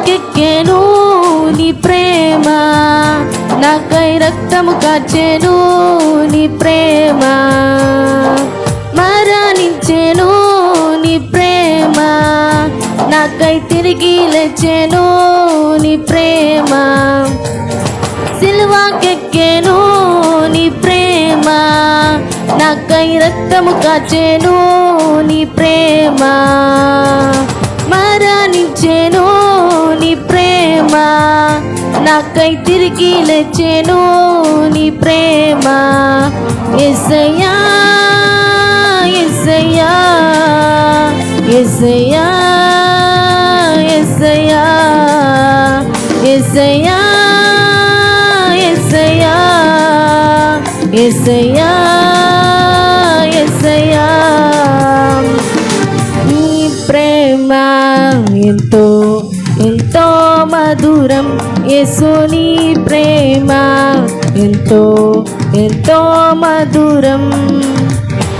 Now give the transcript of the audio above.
సిలువకెక్కెను నీ ప్రేమ. నాకై రక్తము కార్చెను నీ ప్రేమ. మరణించెను నీ ప్రేమ. నాకై తిరిగి లేచెను నీ ప్రేమ. సిలువకెక్కెను నీ ప్రేమ. నాకై రక్తము కాచెను నీ ప్రేమ. ప్రేమ? నాకై తిరిగి లేచెను నీ ప్రేమ? ఎస్సయ్యా ఎస్సయ్యా ఎస్సయ్యా ఎస్సయ్యా ఎస్సయ్యా ఎస్సయ్యా ఎస్సయ్యా ఎస్సయ్యా నీ ప్రేమ ఎంతో ఎంతో మధురం యేసు ప్రేమ. ఎంతో ఎంతో మధురం.